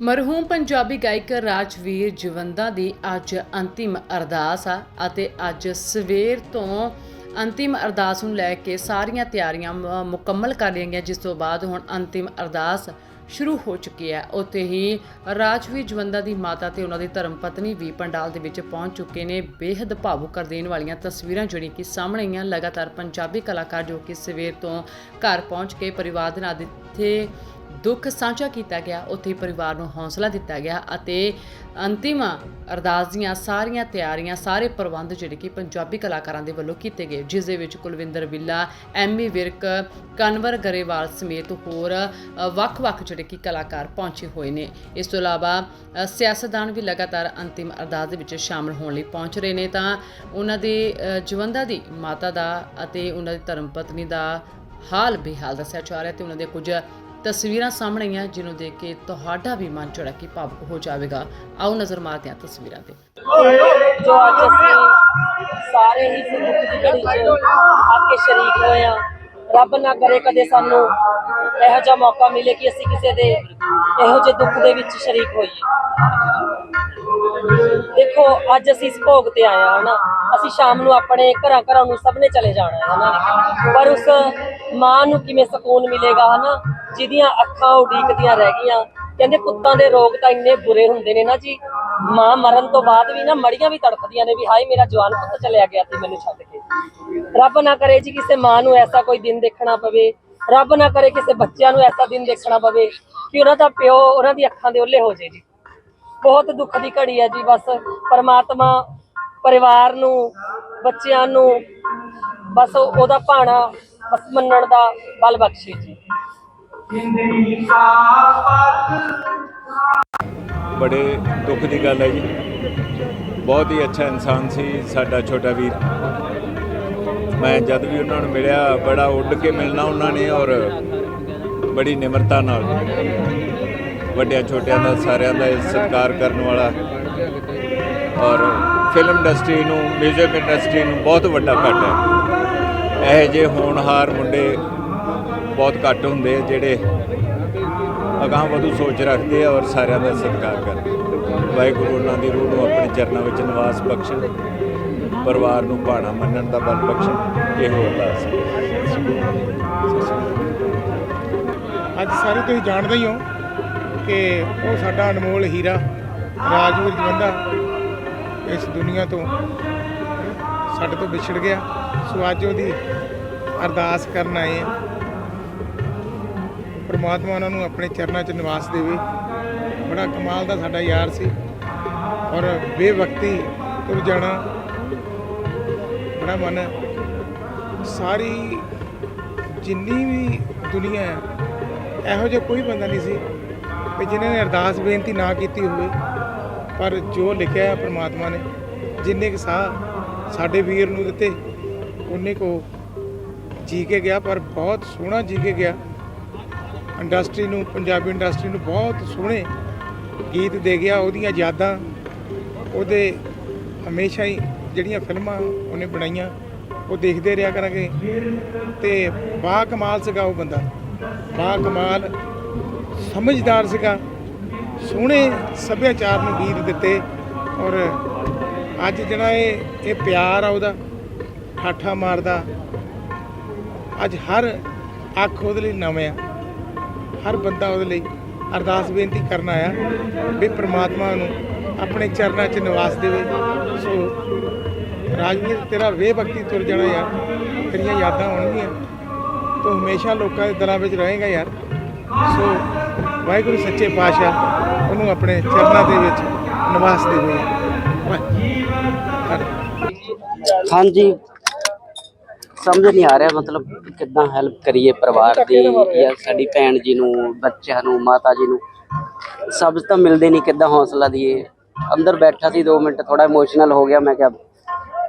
ਮਰਹੂਮ ਪੰਜਾਬੀ ਗਾਇਕ ਰਾਜਵੀਰ ਜਵੰਦਾ ਦੀ ਅੱਜ ਅੰਤਿਮ ਅਰਦਾਸ ਆ ਅਤੇ ਅੱਜ ਸਵੇਰ ਤੋਂ ਅੰਤਿਮ ਅਰਦਾਸ ਨੂੰ ਲੈ ਕੇ ਸਾਰੀਆਂ ਤਿਆਰੀਆਂ ਮੁਕੰਮਲ ਕਰ ਲਈਆਂ ਗਈਆਂ ਜਿਸ ਤੋਂ ਬਾਅਦ ਹੁਣ ਅੰਤਿਮ ਅਰਦਾਸ ਸ਼ੁਰੂ ਹੋ ਚੁੱਕੀ ਹੈ। ਉੱਥੇ ਹੀ ਰਾਜਵੀਰ ਜਵੰਦਾ ਦੀ ਮਾਤਾ ਤੇ ਉਹਨਾਂ ਦੀ ਧਰਮ ਪਤਨੀ ਵੀ ਪੰਡਾਲ ਦੇ ਵਿੱਚ ਪਹੁੰਚ ਚੁੱਕੇ ਨੇ। ਬੇहद ਭਾਵੁਕ ਕਰ ਦੇਣ ਵਾਲੀਆਂ ਤਸਵੀਰਾਂ ਜਿਹੜੀਆਂ ਕਿ ਸਾਹਮਣੇ ਆਈਆਂ। ਲਗਾਤਾਰ ਪੰਜਾਬੀ ਕਲਾਕਾਰ ਜੋ ਕਿ ਸਵੇਰ ਤੋਂ ਘਰ ਪਹੁੰਚ ਕੇ ਪਰਿਵਾਰ ਦੇ ਨਾਲ ਇੱਥੇ ਦੁੱਖ ਸਾਂਝਾ ਕੀਤਾ ਗਿਆ। ਉੱਥੇ ਪਰਿਵਾਰ ਨੂੰ ਹੌਸਲਾ ਦਿੱਤਾ ਗਿਆ ਅਤੇ ਅੰਤਿਮ ਅਰਦਾਸ ਦੀਆਂ ਸਾਰੀਆਂ ਤਿਆਰੀਆਂ ਸਾਰੇ ਪ੍ਰਬੰਧ ਜਿਹੜੇ ਕਿ ਪੰਜਾਬੀ ਕਲਾਕਾਰਾਂ ਦੇ ਵੱਲੋਂ ਕੀਤੇ ਗਏ ਜਿਸ ਦੇ ਵਿੱਚ ਕੁਲਵਿੰਦਰ ਵਿੱਲਾ ਐਮੀ ਵਿਰਕ ਕਨਵਰ ਗਰੇਵਾਲ ਸਮੇਤ ਹੋਰ ਵੱਖ-ਵੱਖ ਜਿਹੜੇ ਕਿ ਕਲਾਕਾਰ ਪਹੁੰਚੇ ਹੋਏ ਨੇ। ਇਸ ਤੋਂ ਇਲਾਵਾ ਸਿਆਸਤਦਾਨ ਵੀ ਲਗਾਤਾਰ ਅੰਤਿਮ ਅਰਦਾਸ ਦੇ ਵਿੱਚ ਸ਼ਾਮਲ ਹੋਣ ਲਈ ਪਹੁੰਚ ਰਹੇ ਨੇ ਤਾਂ ਉਹਨਾਂ ਦੇ ਅ, ਜਵੰਦਾ ਦੀ ਮਾਤਾ ਦਾ ਅਤੇ ਉਹਨਾਂ ਦੀ ਧਰਮ ਪਤਨੀ ਦਾ ਹਾਲ ਬੇਹਾਲ ਦੱਸਿਆ ਜਾ ਰਿਹਾ ਤੇ ਉਹਨਾਂ ਦੇ ਕੁਝ ਤਸਵੀਰਾਂ ਸਾਹਮਣੇ ਆਈਆਂ, ਜਿਹਨੂੰ ਦੇਖ ਕੇ ਤੁਹਾਡਾ ਵੀ ਮਨ ਜਿਹੜਾ ਕਿ ਭਾਵੁਕ ਹੋ ਜਾਵੇਗਾ। ਆਓ ਨਜ਼ਰ ਮਾਰਦੇ ਹਾਂ ਤਸਵੀਰਾਂ ਤੇ। ਜੋ ਅੱਜ ਅਸੀਂ ਸਾਰੇ ਹੀ ਇਸ ਦੀ ਘੜੀ 'ਚ ਆ ਕੇ ਸ਼ਰੀਕ ਹੋਏ ਆ ਰੱਬ ਨਾ ਕਰੇ ਕਦੇ ਸਾਨੂੰ ਇਹੋ ਜਿਹਾ ਮੌਕਾ ਮਿਲੇ ਕਿ ਅਸੀਂ ਕਿਸੇ ਦੇ ਇਹੋ ਜਿਹੇ ਦੁੱਖ ਦੇ ਵਿੱਚ ਸ਼ਰੀਕ ਹੋਈਏ। ਦੇਖੋ, ਅੱਜ ਅਸੀਂ ਇਸ ਭੋਗ ਤੇ ਆਏ ਆ ਹਨਾ? ਅਸੀਂ ਸ਼ਾਮ ਨੂੰ ਆਪਣੇ ਘਰਾਂ ਘਰਾਂ ਨੂੰ ਸਭ ਨੇ ਚਲੇ ਜਾਣਾ ਹੈ, ਹਨਾ? ਪਰ ਉਸ ਮਾਂ ਨੂੰ ਕਿਵੇਂ ਸਕੂਨ ਮਿਲੇਗਾ, ਹਨਾ? ਜਿਹਦੀਆਂ ਅੱਖਾਂ ਉਡੀਕਦੀਆਂ ਰਹਿ ਗਈਆਂ। ਕਹਿੰਦੇ, ਪੁੱਤਾਂ ਦੇ ਰੋਗ ਤਾਂ ਇੰਨੇ ਬੁਰੇ ਹੁੰਦੇ ਨੇ ਨਾ ਜੀ। ਮਾਂ ਮਰਨ ਤੋਂ ਬਾਅਦ ਵੀ ਨਾ ਮੜੀਆਂ ਵੀ ਤੜਫਦੀਆਂ ਨੇ ਵੀ, ਹਾਏ, ਮੇਰਾ ਜਵਾਨ ਪੁੱਤ ਚਲਿਆ ਗਿਆ ਤੇ ਮੈਨੂੰ ਛੱਡ ਕੇ। ਰੱਬ ਨਾ ਕਰੇ ਜੀ ਕਿਸੇ ਮਾਂ ਨੂੰ ਐਸਾ ਕੋਈ ਦਿਨ ਦੇਖਣਾ ਪਵੇ। ਰੱਬ ਨਾ ਕਰੇ ਕਿਸੇ ਬੱਚਿਆਂ ਨੂੰ ਐਸਾ ਦਿਨ ਦੇਖਣਾ ਪਵੇ ਕਿ ਉਹਨਾਂ ਦਾ ਪਿਓ ਉਹਨਾਂ ਦੀ ਅੱਖਾਂ ਦੇ ਓਲੇ ਹੋ ਜੇ ਜੀ। ਬਹੁਤ ਦੁੱਖ ਦੀ ਘੜੀ ਹੈ ਜੀ, ਬਸ ਪਰਮਾਤਮਾ ਪਰਿਵਾਰ ਨੂੰ, ਬੱਚਿਆਂ ਨੂੰ, ਬਸ ਉਹਦਾ ਭਾਣਾ ਬਸ ਮੰਨਣ ਦਾ ਬਲ ਬਖਸ਼ੇ ਜੀ। ਬੜੇ ਦੁੱਖ ਦੀ ਗੱਲ ਹੈ ਜੀ। ਬਹੁਤ ਹੀ ਅੱਛਾ ਇਨਸਾਨ ਸੀ ਸਾਡਾ ਛੋਟਾ ਵੀਰ। ਮੈਂ ਜਦ ਵੀ ਉਹਨਾਂ ਨੂੰ ਮਿਲਿਆ, ਬੜਾ ਉੱਡ ਕੇ ਮਿਲਣਾ ਉਹਨਾਂ ਨੇ ਔਰ ਬੜੀ ਨਿਮਰਤਾ ਨਾਲ। ਵੱਡਿਆਂ ਛੋਟਿਆਂ ਦਾ ਸਾਰਿਆਂ ਦਾ ਸਤਿਕਾਰ ਕਰਨ ਵਾਲਾ। ਔਰ ਫਿਲਮ ਇੰਡਸਟਰੀ ਨੂੰ ਮਿਊਜ਼ਿਕ ਇੰਡਸਟਰੀ ਨੂੰ ਬਹੁਤ ਵੱਡਾ ਘਾਟਾ ਹੈ। ਇਹ ਜੇ ਹੋਣਹਾਰ ਮੁੰਡੇ ਬਹੁਤ ਘੱਟ ਹੁੰਦੇ ਜਿਹੜੇ ਅਗਾਂਹ ਵਧੂ ਸੋਚ ਰੱਖਦੇ ਆ ਔਰ ਸਾਰਿਆਂ ਦਾ ਸਤਿਕਾਰ ਕਰਦੇ ਵਾਹਿਗੁਰੂ ਉਹਨਾਂ ਦੀ ਰੂਹ ਨੂੰ ਆਪਣੇ ਚਰਨਾਂ ਵਿੱਚ ਨਿਵਾਸ ਬਖਸ਼ਣ, ਪਰਿਵਾਰ ਨੂੰ ਭਾਣਾ ਮੰਨਣ ਦਾ ਬਲ ਬਖਸ਼ਣ, ਇਹੋ ਅਰਦਾਸ ਹੈ। ਅੱਜ ਸਾਰੇ ਤੁਸੀਂ ਜਾਣਦੇ ਹੀ ਹੋ ਕਿ ਉਹ ਸਾਡਾ ਅਨਮੋਲ ਹੀਰਾ, ਰਾਜਵੀਰ ਜਵੰਦਾ ਇਸ ਦੁਨੀਆ ਤੋਂ ਸਾਡੇ ਤੋਂ ਵਿਛੜ ਗਿਆ। ਸੋ ਅੱਜ ਉਹਦੀ ਅਰਦਾਸ ਕਰਨ ਆਏ ਆ ਪ੍ਰਮਾਤਮਾ ਉਹਨਾਂ ਨੂੰ ਆਪਣੇ ਚਰਨਾਂ 'ਚ ਨਿਵਾਸ ਦੇਵੇ। ਬੜਾ ਕਮਾਲ ਦਾ ਸਾਡਾ ਯਾਰ ਸੀ ਔਰ ਬੇਵਕਤੀ ਤੁਰ ਜਾਣਾ ਬੜਾ ਮਨ ਸਾਰੀ ਜਿੰਨੀ ਵੀ ਦੁਨੀਆ ਹੈ, ਇਹੋ ਜਿਹਾ ਕੋਈ ਬੰਦਾ ਨਹੀਂ ਸੀ ਵੀ ਜਿਨ੍ਹਾਂ ਨੇ ਅਰਦਾਸ ਬੇਨਤੀ ਨਾ ਕੀਤੀ ਹੋਵੇ, ਪਰ ਜੋ ਲਿਖਿਆ ਹੈ ਪ੍ਰਮਾਤਮਾ ਨੇ, ਜਿੰਨੇ ਕੁ ਸਾਹ ਸਾਡੇ ਵੀਰ ਨੂੰ ਦਿੱਤੇ, ਉਹਨੇ ਕੋ ਜੀ ਕੇ ਗਿਆ, ਪਰ ਬਹੁਤ ਸੋਹਣਾ ਜੀ ਕੇ ਗਿਆ। ਇੰਡਸਟਰੀ ਨੂੰ, ਪੰਜਾਬੀ ਇੰਡਸਟਰੀ ਨੂੰ ਬਹੁਤ ਸੋਹਣੇ ਗੀਤ ਦੇ ਗਿਆ, ਉਹਦੀਆਂ ਯਾਦਾਂ, ਉਹਦੇ ਹਮੇਸ਼ਾ ਹੀ ਜਿਹੜੀਆਂ ਫਿਲਮਾਂ ਉਹਨੇ ਬਣਾਈਆਂ, ਉਹ ਦੇਖਦੇ ਰਿਹਾ ਕਰਾਂਗੇ। ਤੇ ਬਾ ਕਮਾਲ ਸੀਗਾ ਉਹ ਬੰਦਾ। ਬਾ ਕਮਾਲ ਸਮਝਦਾਰ ਸੀਗਾ, ਸੋਹਣੇ ਸੱਭਿਆਚਾਰ ਨੂੰ ਗੀਤ ਦਿੱਤੇ ਔਰ ਅੱਜ ਜਿਹੜਾ ਇਹ ਇਹ ਪਿਆਰ ਆ ਉਹਦਾ, ਠਾਠਾ ਮਾਰਦਾ, ਅੱਜ ਹਰ ਅੱਖ ਉਹਦੇ ਲਈ ਨਵੇਂ ਆ, ਹਰ ਬੰਦਾ ਉਹਦੇ ਲਈ ਅਰਦਾਸ ਬੇਨਤੀ ਕਰਨ ਆਇਆ ਵੀ ਪ੍ਰਮਾਤਮਾ ਨੂੰ ਆਪਣੇ ਚਰਨਾਂ 'ਚ ਨਿਵਾਸ ਦੇਵੇ। ਸੋ ਰਾਜਵੀਰ, ਤੇਰਾ ਵੇ ਭਗਤੀ ਤੁਰ ਜਾਣਾ ਯਾਰ, ਤੇਰੀਆਂ ਯਾਦਾਂ ਹੋਣਗੀਆਂ ਤੂੰ ਹਮੇਸ਼ਾ ਲੋਕਾਂ ਦੇ ਦਿਲਾਂ ਵਿੱਚ ਰਹੇਗਾ ਯਾਰ। ਸੋ ਵਾਹਿਗੁਰੂ ਸੱਚੇ ਪਾਤਸ਼ਾਹ ਉਹਨੂੰ ਆਪਣੇ ਚਰਨਾਂ ਦੇ ਵਿੱਚ ਨਿਵਾਸ ਦੇਵੇ। ਹਾਂਜੀ। ਸਮਝ ਨਹੀਂ ਆ ਰਿਹਾ ਮਤਲਬ ਕਿੱਦਾਂ ਹੈਲਪ ਕਰੀਏ ਪਰਿਵਾਰ ਦੀ ਜਾਂ ਸਾਡੀ ਭੈਣ ਜੀ ਨੂੰ, ਬੱਚਿਆਂ ਨੂੰ, ਮਾਤਾ ਜੀ ਨੂੰ। ਸਬਜ਼ ਤਾਂ ਮਿਲਦੇ ਨਹੀਂ ਕਿੱਦਾਂ ਹੌਸਲਾ ਦਈਏ। ਅੰਦਰ ਬੈਠਾ ਸੀ 2 ਮਿੰਟ ਥੋੜਾ ਇਮੋਸ਼ਨਲ ਹੋ ਗਿਆ, ਮੈਂ ਕਿਹਾ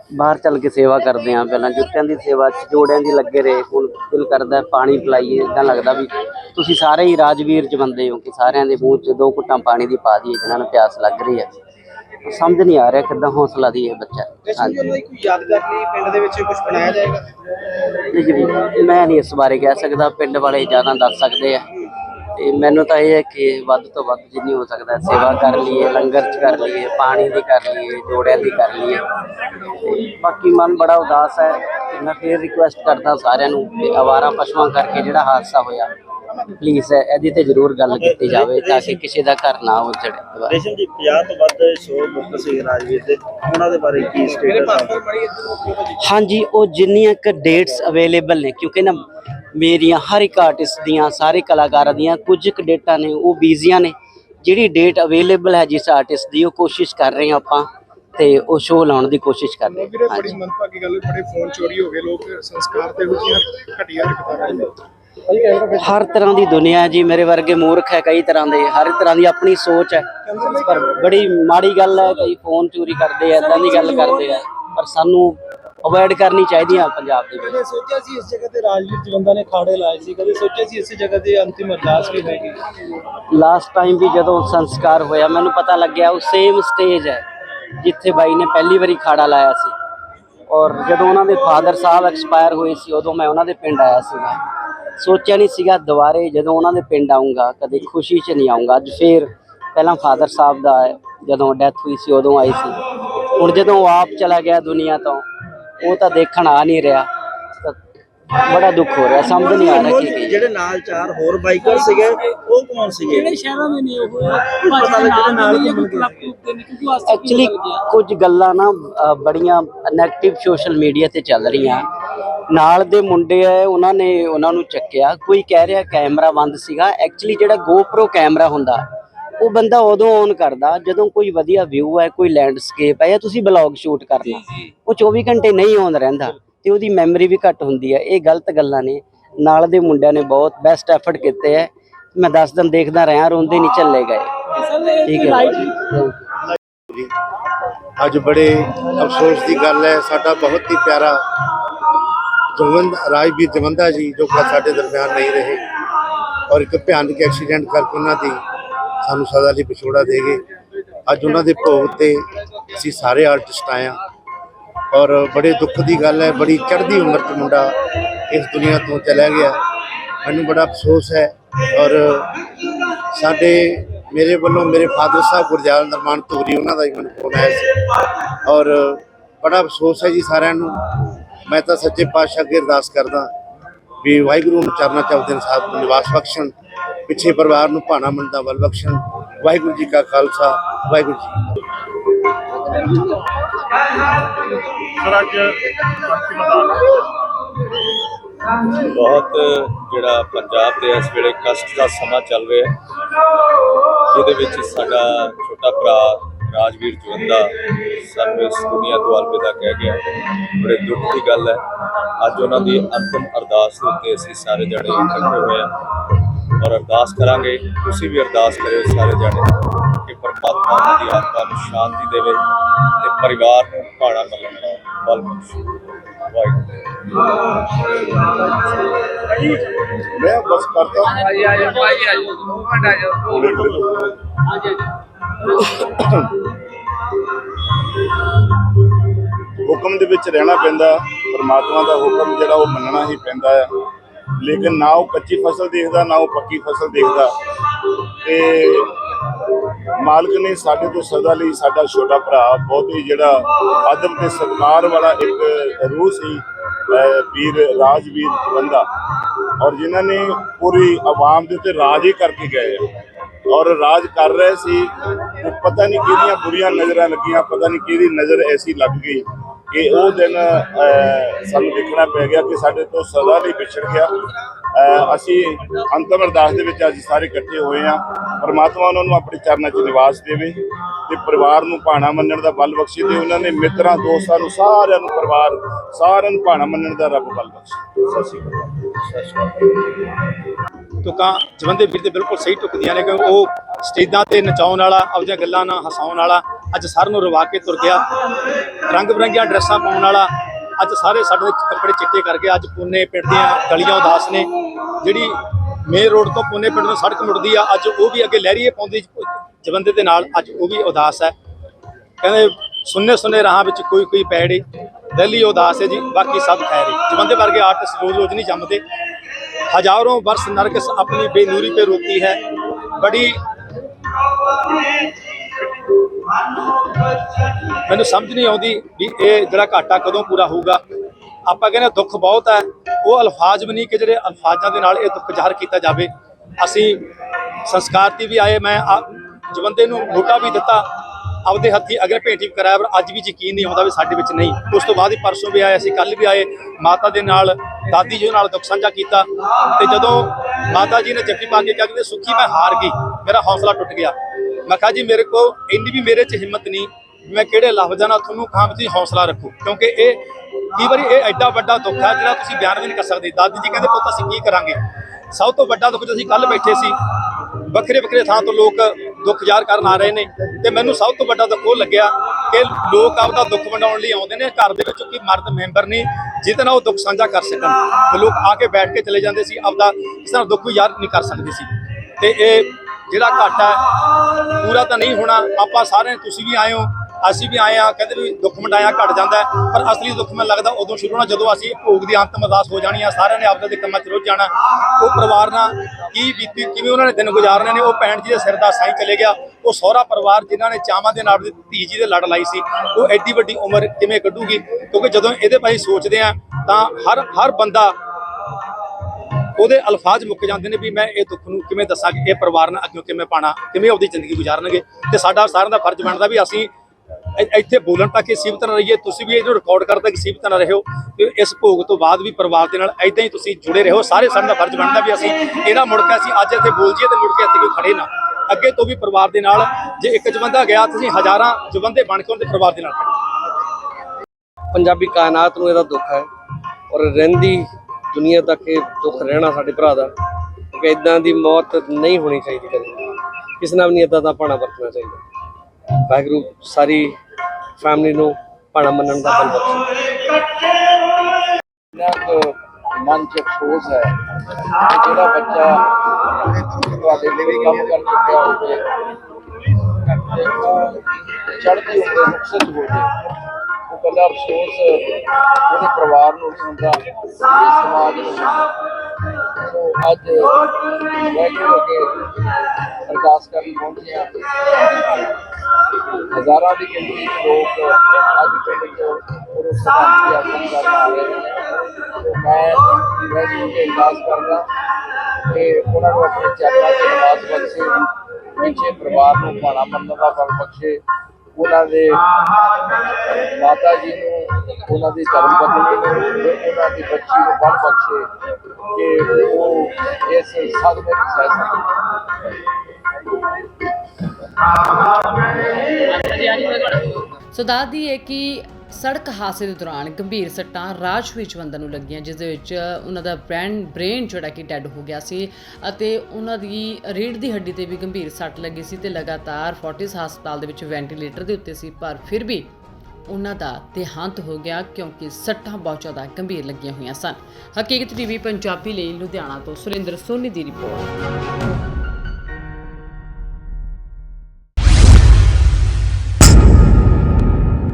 ਬਾਹਰ ਚੱਲ ਕੇ ਸੇਵਾ ਕਰਦੇ ਆਂ ਪਹਿਲਾਂ ਜੁੱਤਿਆਂ ਦੀ ਸੇਵਾ ਜੋੜਿਆਂ ਦੀ ਲੱਗੇ ਰਹੇ। ਹੁਣ ਦਿਲ ਕਰਦਾ ਪਾਣੀ ਪਿਲਾਈਏ। ਇਦਾਂ ਲੱਗਦਾ ਵੀ ਤੁਸੀਂ ਸਾਰੇ ਹੀ ਰਾਜਵੀਰ ਚ ਬੰਦੇ ਹੋ ਕਿ ਸਾਰਿਆਂ ਦੇ ਮੂੰਹ 'ਚ ਦੋ ਘੁੱਟਾਂ ਪਾਣੀ ਦੀ ਪਾ ਦਈਏ ਜਿਨ੍ਹਾਂ ਨੂੰ ਪਿਆਸ ਲੱਗ ਰਹੀ ਹੈ। ਸਮਝ ਨਹੀਂ ਆ ਰਿਹਾ ਕਿੱਦਾਂ ਹੌਸਲਾ ਬੱਚਾ। ਹਾਂਜੀ। ਦੀ ਕੋਈ ਯਾਦਗਾਰ ਲਈ ਪਿੰਡ ਦੇ ਵਿੱਚ ਕੁਝ ਬਣਾਇਆ ਜਾਏਗਾ? ਜੀ, ਮੈਂ ਨਹੀਂ ਇਸ ਬਾਰੇ ਕਹਿ ਸਕਦਾ। ਪਿੰਡ ਵਾਲੇ ਜ਼ਿਆਦਾ ਦੱਸ ਸਕਦੇ ਆ। ਤੇ ਮੈਨੂੰ ਤਾਂ ਇਹ ਹੈ ਕਿ ਵੱਧ ਤੋਂ ਵੱਧ ਜਿੰਨੀ ਹੋ ਸਕਦਾ ਸੇਵਾ ਕਰ ਲਈਏ ਲੰਗਰ ਚ ਕਰ ਲਈਏ ਪਾਣੀ ਦੀ ਕਰ ਲਈਏ ਜੋੜਿਆਂ ਦੀ ਕਰ ਲਈਏ। ਤੇ ਬਾਕੀ ਮਨ ਬੜਾ ਉਦਾਸ ਹੈ ਤੇ ਮੈਂ ਫੇਰ ਰਿਕੁਐਸਟ ਕਰਦਾ ਸਾਰਿਆਂ ਨੂੰ ਕਿ ਆਵਾਰਾ ਪਸ਼ੂਆਂ ਕਰਕੇ ਜਿਹੜਾ ਹਾਦਸਾ ਹੋਇਆ ਪਲੀਜ਼ ਇਹਦੀ ਤੇ ਜ਼ਰੂਰ ਗੱਲ ਕੀਤੀ ਜਾਵੇ ਤਾਂ ਕਿ ਕਿਸੇ ਦਾ ਘਰ ਨਾ ਉਜੜੇ। ਰੇਸ਼ਮ ਜੀ 50 ਤੋਂ ਵੱਧ ਸ਼ੋਅ ਬੁੱਕ ਸੀ ਰਾਜਵੀਰ ਦੇ। ਉਹਨਾਂ ਦੇ ਬਾਰੇ ਕੀ ਸਟੇਟਸ ਹੈ ਹਾਂਜੀ ਉਹ ਜਿੰਨੀਆਂ ਕ ਡੇਟਸ ਅਵੇਲੇਬਲ ਨੇ ਕਿਉਂਕਿ ਨਾ ਮੇਰੀਆਂ ਹਰ ਇੱਕ ਆਰਟਿਸਟ ਦੀਆਂ ਸਾਰੇ ਕਲਾਕਾਰਾਂ ਦੀਆਂ ਕੁਝ ਕੁ ਡੇਟਾਂ ਨੇ ਉਹ ਬੀਜ਼ੀਆਂ ਨੇ। ਜਿਹੜੀ ਡੇਟ ਅਵੇਲੇਬਲ ਹੈ ਜਿਸ ਆਰਟਿਸਟ ਦੀ ਉਹ ਕੋਸ਼ਿਸ਼ ਕਰ ਰਹੇ ਹਾਂ ਆਪਾਂ ਤੇ ਉਹ ਸ਼ੋਅ ਲਾਉਣ ਦੀ ਕੋਸ਼ਿਸ਼ ਕਰ ਰਹੇ ਵੀਰੇ ਹਾਂ ਬੜੀ ਹਾਂਜੀ। ਮੰਦਭਾਗੀ ਗੱਲ ਬੜੇ ਫੋਨ ਚੋਰੀ ਹੋ ਗਏ ਲੋਕ ਸੰਸਕਾਰ ਤੇ ਹੁਜੀਆਂ ਘਟੀਆਂ ਹਰਕਤਾਂ ਕਰਦੇ ਹਰ ਤਰ੍ਹਾਂ ਦੀ ਦੁਨੀਆ ਹੈ ਜੀ ਮੇਰੇ ਵਰਗੇ ਮੂਰਖ ਹੈ ਕਈ ਤਰ੍ਹਾਂ ਦੇ ਹਰ ਤਰ੍ਹਾਂ ਦੀ ਆਪਣੀ ਸੋਚ ਹੈ। ਪਰ ਬੜੀ ਮਾੜੀ ਗੱਲ ਹੈ ਕਈ ਫੋਨ ਚੋਰੀ ਕਰਦੇ ਆ ਇਦਾਂ ਦੀ ਗੱਲ ਕਰਦੇ ਆ ਪਰ ਸਾਨੂੰ ਅਵੋਇਡ ਕਰਨੀ ਚਾਹੀਦੀ ਆ ਪੰਜਾਬ ਦੇ ਵਿੱਚ ਕਦੇ ਸੋਚਿਆ ਸੀ ਇਸ ਜਗ੍ਹਾ ਤੇ ਰਾਜਵੀਰ ਜਵੰਦਾ ਨੇ ਖਾੜੇ ਲਾਏ ਸੀ? ਕਦੇ ਸੋਚਿਆ ਸੀ ਇਸੇ ਜਗ੍ਹਾ ਤੇ ਅੰਤਿਮ ਅਰਦਾਸ ਵੀ ਹੋਏਗੀ? ਲਾਸਟ ਟਾਈਮ ਵੀ ਜਦੋਂ ਸੰਸਕਾਰ ਹੋਇਆ ਮੈਨੂੰ ਪਤਾ ਲੱਗਿਆ ਉਹ ਸੇਮ ਸਟੇਜ ਹੈ ਜਿੱਥੇ ਬਾਈ ਨੇ ਪਹਿਲੀ ਵਾਰੀ ਖਾੜਾ ਲਾਇਆ ਸੀ। ਔਰ ਜਦੋਂ ਉਹਨਾਂ ਦੇ ਫਾਦਰ ਸਾਹਿਬ ਐਕਸਪਾਇਰ ਹੋਏ ਸੀ ਉਦੋਂ ਮੈਂ ਉਹਨਾਂ ਦੇ ਪਿੰਡ ਆਇਆ ਸੀਗਾ ਸੋਚਿਆ ਨਹੀਂ ਸੀਗਾ ਦੁਬਾਰੇ ਜਦੋਂ ਉਹਨਾਂ ਦੇ ਪਿੰਡ ਆਉਂਗਾ ਕਦੇ ਖੁਸ਼ੀ 'ਚ ਨਹੀਂ ਆਉਂਗਾ ਅੱਜ ਫੇਰ ਪਹਿਲਾਂ ਫਾਦਰ ਸਾਹਿਬ ਦਾ ਜਦੋਂ ਡੈਥ ਹੋਈ ਸੀ ਉਦੋਂ ਆਈ ਸੀ। ਹੁਣ ਜਦੋਂ ਆਪ ਚਲਾ ਗਿਆ ਦੁਨੀਆ ਤੋਂ ਉਹ ਤਾਂ ਦੇਖਣ ਆ ਨਹੀਂ ਰਿਹਾ। ਤਾਂ ਬੜਾ ਦੁੱਖ ਹੋ ਰਿਹਾ ਸਮਝ ਨਹੀਂ ਆ ਰਿਹਾ ਕੀ ਜਿਹੜੇ ਨਾਲ ਚਾਰ ਹੋਰ ਬਾਈਕਰ ਸੀਗੇ ਉਹ ਕੌਣ ਸੀਗੇ? ਜਿਹੜੇ ਸ਼ਹਿਰਾਂ ਦੇ ਨੇ ਉਹ? ਪਤਾ ਲੱਗ ਨਾਲ ਐਕਚੁਅਲੀ ਕੁਝ ਗੱਲਾਂ ਨਾ ਅ, ਬੜੀਆਂ ਨੈਗੇਟਿਵ ਸੋਸ਼ਲ ਮੀਡੀਆ ਤੇ ਚੱਲ ਰਹੀਆਂ। ਨਾਲ ਦੇ ਮੁੰਡੇ ਆ ਉਹਨਾਂ ਨੇ ਉਹਨਾਂ ਨੂੰ ਚੱਕਿਆ। ਕੋਈ ਕਹਿ ਰਿਹਾ ਕੈਮਰਾ ਬੰਦ ਸੀਗਾ। ਐਕਚੁਅਲੀ ਜਿਹੜਾ GoPro ਕੈਮਰਾ ਹੁੰਦਾ ਉਹ ਬੰਦਾ ਉਦੋਂ ਔਨ ਕਰਦਾ ਜਦੋਂ ਕੋਈ ਵਧੀਆ ਵਿਊ ਹੈ ਕੋਈ ਲੈਂਡਸਕੇਪ ਹੈ ਜਾਂ ਤੁਸੀਂ ਬਲੌਗ ਸ਼ੂਟ ਕਰਨਾ ਉਹ 24 ਘੰਟੇ ਨਹੀਂ ਔਨ ਰਹਿੰਦਾ ਤੇ ਉਹਦੀ ਮੈਮਰੀ ਵੀ ਘੱਟ ਹੁੰਦੀ ਹੈ। ਇਹ ਗਲਤ ਗੱਲਾਂ ਨੇ। ਨਾਲ ਦੇ ਮੁੰਡਿਆਂ ਨੇ ਬਹੁਤ ਬੈਸਟ ਐਫਰਟ ਕੀਤੇ ਹੈ। ਮੈਂ 10 ਦਿਨ ਦੇਖਦਾ ਰਿਹਾ ਰੋਂਦੇ ਨਹੀਂ ਚੱਲੇ ਗਏ। ਠੀਕ ਹੈ। ਅੱਜ ਬੜੇ ਅਫਸੋਸ ਦੀ ਗੱਲ ਹੈ। ਸਾਡਾ ਬਹੁਤ ਹੀ ਪਿਆਰਾ ਜਵੰਦ ਰਾਜਵੀਰ ਜਵੰਦਾ ਜੀ ਜੋ ਕਿ ਸਾਡੇ ਦਰਮਿਆਨ ਨਹੀਂ ਰਹੇ ਔਰ ਇੱਕ ਭਿਆਨਕ ਐਕਸੀਡੈਂਟ ਕਰਕੇ ਉਹਨਾਂ ਦੀ ਸਾਨੂੰ ਸਦਾ ਲਈ ਵਿਛੋੜਾ ਦੇ ਗਏ। ਅੱਜ ਉਹਨਾਂ ਦੇ ਭੋਗ ਤੇ ਅਸੀਂ ਸਾਰੇ ਆਰਟਿਸਟ ਆਏ ਹਾਂ। ਔਰ ਬੜੇ ਦੁੱਖ ਦੀ ਗੱਲ ਹੈ, ਬੜੀ ਚੜ੍ਹਦੀ ਉਮਰ 'ਚ ਮੁੰਡਾ ਇਸ ਦੁਨੀਆ ਤੋਂ ਚਲਾ ਗਿਆ। ਮੈਨੂੰ ਬੜਾ ਅਫਸੋਸ ਹੈ ਔਰ ਸਾਡੇ ਮੇਰੇ ਵੱਲੋਂ ਮੇਰੇ ਫਾਦਰ ਸਾਹਿਬ ਗੁਰਜਾਲ ਨਿਰਮਾਣ ਧੂਰੀ ਉਹਨਾਂ ਦਾ ਹੀ ਮੈਨੂੰ ਫੋਨ ਆਇਆ ਸੀ। ਔਰ ਬੜਾ ਅਫਸੋਸ ਹੈ ਜੀ ਸਾਰਿਆਂ ਨੂੰ। ਮੈਂ ਤਾਂ ਸੱਚੇ ਪਾਤਸ਼ਾਹ ਅੱਗੇ ਅਰਦਾਸ ਕਰਦਾ ਵੀ ਵਾਹਿਗੁਰੂ ਨੂੰ ਚਰਨਾ ਚਾਹੁੰਦੇ ਸਾਹਿਬ ਨਿਵਾਸ ਬਖਸ਼ਣ। ਪਿੱਛੇ ਪਰਿਵਾਰ ਨੂੰ ਭਾਣਾ ਮੰਨਦਾ, ਵੱਲ ਬਖਸ਼ਣ। ਵਾਹਿਗੁਰੂ ਜੀ ਕਾ ਖਾਲਸਾ, ਵਾਹਿਗੁਰੂ ਜੀ ਕੀ ਫਤਿਹ। ਬਹੁਤ ਜਿਹੜਾ ਪੰਜਾਬ ਦੇ ਇਸ ਵੇਲੇ ਕਸ਼ਟ ਦਾ ਸਮਾਂ ਚੱਲ ਰਿਹਾ ਹੈ, ਜਿਹਦੇ ਵਿੱਚ ਸਾਡਾ ਛੋਟਾ ਭਰਾ ਰਾਜਵੀਰ ਜਵੰਦਾ ਸਾਨੂੰ ਇਸ ਦੁਨੀਆ ਤੋਂ ਅਲਵਿਦਾ ਕਹਿ ਗਿਆ। ਬੜੇ ਦੁੱਖ ਦੀ ਗੱਲ ਹੈ। ਅੱਜ ਉਹਨਾਂ ਦੀ ਅੰਤਿਮ ਅਰਦਾਸ ਦੇ ਉੱਤੇ ਅਸੀਂ ਸਾਰੇ ਜਣੇ ਇਕੱਠੇ ਹੋਏ ਹਾਂ। ਔਰ ਅਰਦਾਸ ਕਰਾਂਗੇ ਤੁਸੀਂ ਵੀ ਅਰਦਾਸ ਕਰਿਓ ਸਾਰੇ ਜਣੇ ਕਿ ਪਰਮਾਤਮਾ ਦੀ ਆਤਮਾ ਨੂੰ ਸ਼ਾਂਤੀ ਦੇਵੇ ਤੇ ਪਰਿਵਾਰ ਨੂੰ ਭਾਣਾ ਮਿਲਣ ਦਾ ਬਲ ਬਖਸ਼ੇ। ਵਾਹਿਗੁਰੂ। ਮੈਂ ਬਸ ਕਰਦਾ। ਹੁਕਮ ਦੇ ਵਿੱਚ ਰਹਿਣਾ ਪੈਂਦਾ ਪਰਮਾਤਮਾ ਦਾ ਹੁਕਮ ਜਿਹੜਾ ਉਹ ਮੰਨਣਾ ਹੀ ਪੈਂਦਾ ਆ। ਲੇਕਿਨ ਨਾ ਉਹ ਕੱਚੀ ਫਸਲ ਦੇਖਦਾ, ਨਾ ਉਹ ਪੱਕੀ ਫਸਲ ਦੇਖਦਾ। ਤੇ ਮਾਲਕ ਨੇ ਸਾਡੇ ਤੋਂ ਸਦਾ ਲਈ ਸਾਡਾ ਛੋਟਾ ਭਰਾ, ਬਹੁਤ ਹੀ ਜਿਹੜਾ ਆਦਮ ਤੇ ਸਤਿਕਾਰ ਵਾਲਾ ਇੱਕ ਰੂਹ ਸੀ ਵੀਰ, ਰਾਜਵੀਰ ਜਵੰਦਾ ਔਰ ਜਿਨ੍ਹਾਂ ਨੇ ਪੂਰੀ ਆਵਾਮ ਦੇ ਉੱਤੇ ਰਾਜ ਹੀ ਕਰਕੇ ਗਏ ਔਰ ਰਾਜ ਕਰ ਰਹੇ ਸੀ, ਤੇ ਪਤਾ ਨਹੀਂ ਕਿਹਦੀਆਂ ਬੁਰੀਆਂ ਨਜ਼ਰਾਂ ਲੱਗੀਆਂ, ਪਤਾ ਨਹੀਂ ਕਿਹਦੀ ਨਜ਼ਰ ਐਸੀ ਲੱਗ ਗਈ। ਕਿ ਉਹ ਦਿਨ ਸਾਨੂੰ ਦੇਖਣਾ ਪੈ ਗਿਆ ਕਿ ਸਾਡੇ ਤੋਂ ਸਦਾ ਲਈ ਵਿਛੜ ਗਿਆ। ਅਸੀਂ ਅੰਤਮ ਅਰਦਾਸ ਦੇ ਵਿੱਚ ਅੱਜ ਸਾਰੇ ਇਕੱਠੇ ਹੋਏ ਆ ਪਰਮਾਤਮਾ ਉਹਨਾਂ ਨੂੰ ਆਪਣੇ ਚਰਨਾਂ 'ਚ ਨਿਵਾਸ ਦੇਵੇ ਤੇ ਪਰਿਵਾਰ ਨੂੰ ਭਾਣਾ ਮੰਨਣ ਦਾ ਬਲ ਬਖਸ਼ੇ ਤੇ ਉਹਨਾਂ ਨੇ ਮਿੱਤਰਾਂ, ਦੋਸਤਾਂ ਨੂੰ ਸਾਰਿਆਂ ਨੂੰ ਪਰਿਵਾਰ, ਸਾਰਿਆਂ ਨੂੰ ਭਾਣਾ ਮੰਨਣ ਦਾ ਰੱਬ ਬਲ ਬਖਸ਼ੇ। ਸਤਿ ਸ਼੍ਰੀ ਅਕਾਲ। ਸਤਿ ਸ਼੍ਰੀ ਅਕਾਲ ਤੁਕਾਂ ਜਵੰਦੇ ਵੀਰ ਤੇ ਬਿਲਕੁਲ ਸਹੀ ਟੁਕਦੀਆਂ ਨੇ ਕਿ ਉਹ ਸਟੇਜਾਂ ਤੇ ਨਚਾਉਣ ਵਾਲਾ, ਆਪਦੀਆਂ ਗੱਲਾਂ ਨਾਲ ਹਸਾਉਣ ਵਾਲਾ ਅੱਜ ਸਾਰ ਨੂੰ ਰਵਾ ਕੇ ਤੁਰ ਗਿਆ। ਰੰਗ ਬਰੰਗੀਆਂ ਡਰੈਸਾਂ ਪਾਉਣ ਵਾਲਾ ਅੱਜ ਸਾਰੇ ਸਾਡੇ ਕੱਪੜੇ ਚਿੱਟੇ ਕਰਕੇ ਅੱਜ ਪੁੰਨੇ ਪਿੰਡ ਦੀਆਂ ਗਲੀਆਂ ਉਦਾਸ ਨੇ। ਜਿਹੜੀ ਮੇਨ ਰੋਡ ਤੋਂ ਪੁੰਨੇ ਪਿੰਡ ਨੂੰ ਸੜਕ ਮੁੜਦੀ ਆ, ਅੱਜ ਉਹ ਵੀ ਅੱਗੇ ਲਹਿਰੀਏ ਪਾਉਂਦੀ ਜਵੰਦੇ ਦੇ ਨਾਲ ਅੱਜ ਉਹ ਵੀ ਉਦਾਸ ਹੈ। ਕਹਿੰਦੇ ਸੁਨੇ ਸੁਨੇ ਰਾਹਾਂ ਵਿੱਚ ਕੋਈ ਕੋਈ ਪੈੜੀ ਦਿੱਲੀ ਉਦਾਸ ਹੈ ਜੀ, ਬਾਕੀ ਸਭ ਖੈਰ ਹੈ। ਜਵੰਦੇ ਵਰਗੇ ਆਰਟਿਸਟ ਰੋਜ਼ ਰੋਜ਼ ਨਹੀਂ ਜੰਮਦੇ। ਹਜ਼ਾਰੋਂ ਵਰਸ ਨਰਕਸ ਆਪਣੀ ਬੇਨੂਰੀ ਤੇ ਰੋਕੀ ਹੈ। ਬੜੀ ਮੈਨੂੰ ਸਮਝ ਨਹੀਂ ਆਉਂਦੀ ਵੀ ਇਹ ਜਿਹੜਾ ਘਾਟਾ ਕਦੋਂ ਪੂਰਾ ਹੋਊਗਾ। ਆਪਾਂ ਕਹਿੰਦੇ ਦੁੱਖ ਬਹੁਤ ਹੈ, ਉਹ ਅਲਫਾਜ਼ ਵੀ ਨਹੀਂ ਕਿ ਜਿਹੜੇ ਅਲਫਾਜ਼ਾਂ ਦੇ ਨਾਲ ਇਹ ਦੁੱਖ ਜ਼ਾਹਰ ਕੀਤਾ ਜਾਵੇ। ਅਸੀਂ ਸੰਸਕਾਰ ਤੇ ਵੀ ਆਏ, ਮੈਂ ਜਵੰਦੇ ਨੂੰ ਮੋਟਾ ਵੀ ਦਿੱਤਾ, ਆਪਦੇ ਹੱਥੀ ਅਗਰ ਭੇਟ ਕਰਾਇਆ ਪਰ ਅੱਜ ਵੀ ਯਕੀਨ ਨਹੀਂ ਆਉਂਦਾ ਵੀ ਸਾਡੇ ਵਿੱਚ ਨਹੀਂ। ਉਸ ਤੋਂ ਬਾਅਦ ਹੀ ਪਰਸੋਂ ਵੀ ਆਏ, ਅਸੀਂ ਕੱਲ ਵੀ ਆਏ, ਮਾਤਾ ਦੇ ਨਾਲ, ਦਾਦੀ ਜੀ ਨਾਲ ਦੁੱਖ ਸਾਂਝਾ ਕੀਤਾ। ਤੇ ਜਦੋਂ ਮਾਤਾ ਜੀ ਨੇ ਜੱਫੀ ਪਾ ਕੇ ਕਿਹਾ ਕਿ ਸੁੱਖੀ ਮੈਂ ਹਾਰ ਗਈ, ਮੇਰਾ ਹੌਸਲਾ ਟੁੱਟ ਗਿਆ। ਮੈਂ ਕਿਹਾ ਜੀ ਮੇਰੇ ਕੋ ਇੰਨੀ ਵੀ ਮੇਰੇ 'ਚ ਹਿੰਮਤ ਨਹੀਂ ਮੈਂ ਕਿਹੜੇ ਲਫ਼ਜ਼ਾਂ ਨਾਲ ਤੁਹਾਨੂੰ ਕਹਾਂ ਵੀ ਤੁਸੀਂ ਹੌਸਲਾ ਰੱਖੋ। ਕਿਉਂਕਿ ਇਹ ਕਈ ਵਾਰੀ ਇਹ ਐਡਾ ਵੱਡਾ ਦੁੱਖ ਹੈ ਜਿਹੜਾ ਤੁਸੀਂ ਬਿਆਨ ਵੀ ਨਹੀਂ ਕਰ ਸਕਦੇ। ਦਾਦੀ ਜੀ ਕਹਿੰਦੇ ਪੁੱਤ ਅਸੀਂ ਕੀ ਕਰਾਂਗੇ? ਸਭ ਤੋਂ ਵੱਡਾ ਦੁੱਖ ਜਦੋਂ ਅਸੀਂ ਕੱਲ ਬੈਠੇ ਸੀ, ਵੱਖਰੇ ਵੱਖਰੇ ਥਾਂ ਤੋਂ ਲੋਕ ਦੁੱਖ ਜ਼ਾਹਰ ਕਰਨ ਆ ਰਹੇ ਨੇ ਤੇ ਮੈਨੂੰ ਸਭ ਤੋਂ ਵੱਡਾ ਦੁੱਖ ਉਹ ਲੱਗਿਆ ਕਿ ਲੋਕ ਆਪਦਾ ਦੁੱਖ ਵੰਡਾਉਣ ਲਈ ਆਉਂਦੇ ਨੇ, ਘਰ ਦੇ ਵਿੱਚ ਕੋਈ ਮਰਦ ਮੈਂਬਰ ਨਹੀਂ, ਜਿਹਦੇ ਨਾਲ ਉਹ ਦੁੱਖ ਸਾਂਝਾ ਕਰ ਸਕਣ। ਤੇ ਲੋਕ ਆ ਕੇ ਬੈਠ ਕੇ ਚਲੇ ਜਾਂਦੇ ਸੀ, ਆਪਦਾ ਕਿਸੇ ਤਰ੍ਹਾਂ ਦੁੱਖ ਯਾਰ ਨਹੀਂ ਕਰ ਸਕਦੇ ਸੀ। ਤੇ ਇਹ ਜਿਹੜਾ ਘਾਟਾ ਹੈ, ਪੂਰਾ ਤਾਂ ਨਹੀਂ ਹੋਣਾ। ਆਪਾਂ ਸਾਰੇ ਤੁਸੀਂ ਵੀ ਆਏ ਹੋ, ਅਸੀਂ ਵੀ ਆਏ ਆ ਕਹਿੰਦੇ ਵੀ ਦੁੱਖ ਵੰਡਾਇਆ ਘਟ ਜਾਂਦਾ ਪਰ ਅਸਲੀ ਦੁੱਖ ਮੈਨੂੰ ਲੱਗਦਾ ਉਦੋਂ ਸ਼ੁਰੂ ਹੋਣਾ, ਜਦੋਂ ਅਸੀਂ ਭੋਗ ਦੀ ਅੰਤਮ ਅਰਦਾਸ ਹੋ ਜਾਣੀ ਆ। ਸਾਰਿਆਂ ਨੇ ਆਪਦੇ ਦੇ ਕੰਮਾਂ 'ਚ ਰੁੱਝ ਜਾਣਾ। ਉਹ ਪਰਿਵਾਰ ਨਾਲ ਕੀ ਬੀਤੀ, ਕਿਵੇਂ ਉਹਨਾਂ ਨੇ ਦਿਨ ਗੁਜ਼ਾਰਨੇ ਨੇ, ਉਹ ਭੈਣ ਜੀ ਦੇ ਸਿਰ ਦਾ ਸਾਈ ਚਲੇ ਗਿਆ। ਉਹ ਸਹੁਰਾ ਪਰਿਵਾਰ ਜਿਨ੍ਹਾਂ ਨੇ ਚਾਵਾਂ ਦੇ ਨਾਲ ਦੀ ਧੀ ਜੀ ਦੇ ਲੜ ਲਾਈ ਸੀ, ਉਹ ਐਡੀ ਵੱਡੀ ਉਮਰ ਕਿਵੇਂ ਕੱਢੂਗੀ? ਕਿਉਂਕਿ ਜਦੋਂ ਇਹਦੇ ਬਾਰੇ ਸੋਚਦੇ ਆ, ਤਾਂ ਹਰ ਹਰ ਬੰਦਾ ਉਹਦੇ ਅਲਫਾਜ਼ ਮੁੱਕ ਜਾਂਦੇ ਨੇ ਵੀ ਮੈਂ ਇਹ ਦੁੱਖ ਨੂੰ ਕਿਵੇਂ ਦੱਸਾਂ ਕਿ ਇਹ ਪਰਿਵਾਰ ਨਾਲ ਅੱਗੇ ਕਿਵੇਂ ਪਾਣਾ, ਕਿਵੇਂ ਆਪਦੀ ਜ਼ਿੰਦਗੀ ਗੁਜ਼ਾਰਨਗੇ ਤੇ ਸਾਡਾ ਸਾਰਿਆਂ ਦਾ ਫਰਜ਼ ਬਣਦਾ ਵੀ ਅਸੀਂ ਇੱਥੇ ਬੋਲਣ ਤੱਕ ਹੀ ਸੀਮਿਤ ਨਾ ਰਹੀਏ, ਤੁਸੀਂ ਵੀ ਇਹਨੂੰ ਰਿਕਾਰਡ ਕਰਨ ਤੱਕ ਸੀਮਤ ਨਾ ਰਹੋ ਤੇ ਇਸ ਭੋਗ ਤੋਂ ਬਾਅਦ ਵੀ ਪਰਿਵਾਰ ਦੇ ਨਾਲ ਐਦਾਂ ਹੀ ਤੁਸੀਂ ਜੁੜੇ ਰਹੋ, ਸਾਰੇ ਸਾਰਿਆਂ ਦਾ ਫਰਜ਼ ਬਣਦਾ ਵੀ ਅਸੀਂ ਇਹਦਾ ਮੁੜ ਕੇ ਅਸੀਂ ਅੱਜ ਇੱਥੇ ਬੋਲ ਜੀਏ ਤੇ ਮੁੜ ਕੇ ਇੱਥੇ ਕੋਈ ਖੜੇ ਨਾ। ਅੱਗੇ ਤੋਂ ਵੀ ਪਰਿਵਾਰ ਦੇ ਨਾਲ ਜੇ ਇੱਕ ਜਵੰਦਾ ਗਿਆ, ਤੁਸੀਂ ਹਜ਼ਾਰਾਂ ਜਵੰਦੇ ਬਣ ਕੇ ਉਹਦੇ ਪਰਿਵਾਰ ਦੇ ਨਾਲ ਖੜੇ। ਪੰਜਾਬੀ ਕਾਇਨਾਤ ਨੂੰ ਇਹਦਾ ਦੁੱਖ ਹੈ ਔਰ ਰਹਿੰਦੀ ਦੁਨੀਆ ਤੱਕ ਇਹ ਦੁੱਖ ਰਹਿਣਾ ਸਾਡੇ ਭਰਾ ਦਾ, ਕਿ ਇਦਾਂ ਦੀ ਮੌਤ ਨਹੀਂ ਹੋਣੀ ਚਾਹੀਦੀ ਕਦੇ। ਕਿਸੇ ਨਾਲ ਨਹੀਂ ਇਦਾਂ ਦਾ ਪਾਣਾ ਵਰਤਣਾ ਚਾਹੀਦਾ। ਵਾਹਿਗੁਰੂ ਸਾਰੀ ਫੈਮਿਲੀ ਨੂੰ ਪਾਣਾ ਮੰਨਣ ਦਾ ਬਲ ਬਖਸ਼ੇ। ਮਨ ਚ ਅਫਸੋਸ ਹੈ ਜਿਹੜਾ ਬੱਚਾ ਤੁਹਾਡੇ ਲਈ ਕੰਮ ਕਰ ਚੁੱਕਿਆ ਹੋਵੇ ਚੜ੍ਹਦੀ ਉਮਰੇ ਮੁਕਸਦ ਹੋ ਜਾਏ ਉਹ ਅਫਸੋਸ, ਉਹਦੇ ਪਰਿਵਾਰ ਨੂੰ ਨਹੀਂ ਹੁੰਦਾ ਪੂਰੇ ਸਮਾਜ ਨੂੰ ਸੋ ਅੱਜ ਵਾਹਿਗੁਰੂ ਅੱਗੇ ਅਰਦਾਸ ਕਰਨ ਪਹੁੰਚੇ ਹਾਂ। ਹਜ਼ਾਰਾਂ ਦੀ ਗਿਣਤੀ ਵਿੱਚ ਲੋਕ ਅੱਜ ਪਿੰਡ ਚ ਗੁਰੂ ਸਾਹਿਬ ਦੀ ਆਸਨ ਕਰਨ ਰਹੇ ਨੇ। ਮੈਂ ਵੈਸੇ ਹੀ ਅਰਦਾਸ ਕਰਦਾ ਕਿ ਉਹਨਾਂ ਨੂੰ ਆਪਣੇ ਚਰਨਾਂ 'ਚ ਨਿਵਾਸ ਬਖਸ਼ੇ, ਪਿੱਛੇ ਪਰਿਵਾਰ ਨੂੰ ਭਾਣਾ ਮੰਨਣ ਦਾ ਬਲ ਬਖਸ਼ੇ। ਉਹਨਾਂ ਦੇ ਮਾਤਾ ਜੀ ਨੂੰ, ਉਹਨਾਂ ਦੀ ਧਰਮ ਪਤਨੀ ਨੂੰ ਤੇ ਉਹਨਾਂ ਦੀ ਬੱਚੀ ਨੂੰ ਬਲ ਬਖਸ਼ੇ ਕਿ ਉਹ ਇਸ ਸਦਮੇ ਨੂੰ ਸਹਿ ਸਕਣ। ਸੋ ਦੱਸਦੀ ਹੈ ਕਿ ਸੜਕ ਹਾਦਸੇ ਦੇ ਦੌਰਾਨ ਗੰਭੀਰ ਸੱਟਾਂ ਰਾਜਵੀਰ ਜਵੰਦਰ ਨੂੰ ਲੱਗੀਆਂ, ਜਿਸ ਦੇ ਵਿੱਚ ਉਹਨਾਂ ਦਾ ਬ੍ਰੈਨ, ਬ੍ਰੇਨ ਜਿਹੜਾ ਕਿ ਡੈੱਡ ਹੋ ਗਿਆ ਸੀ ਅਤੇ ਉਹਨਾਂ ਦੀ ਰੀੜ੍ਹ ਦੀ ਹੱਡੀ ਤੇ ਵੀ ਗੰਭੀਰ ਸੱਟ ਲੱਗੀ ਸੀ ਤੇ ਲਗਾਤਾਰ ਫੋਰਟਿਸ ਹਸਪਤਾਲ ਦੇ ਵਿੱਚ ਵੈਂਟੀਲੇਟਰ ਦੇ ਉੱਤੇ ਸੀ, ਪਰ ਫਿਰ ਵੀ ਉਹਨਾਂ ਦਾ ਦੇਹਾਂਤ ਹੋ ਗਿਆ ਕਿਉਂਕਿ ਸੱਟਾਂ ਬਹੁਤ ਜ਼ਿਆਦਾ ਗੰਭੀਰ ਲੱਗੀਆਂ ਹੋਈਆਂ ਸਨ। ਹਕੀਕਤ ਟੀਵੀ, ਪੰਜਾਬੀ ਲਈ ਲੁਧਿਆਣਾ ਤੋਂ ਸੁਰਿੰਦਰ ਸੋਨੀ ਦੀ ਰਿਪੋਰਟ।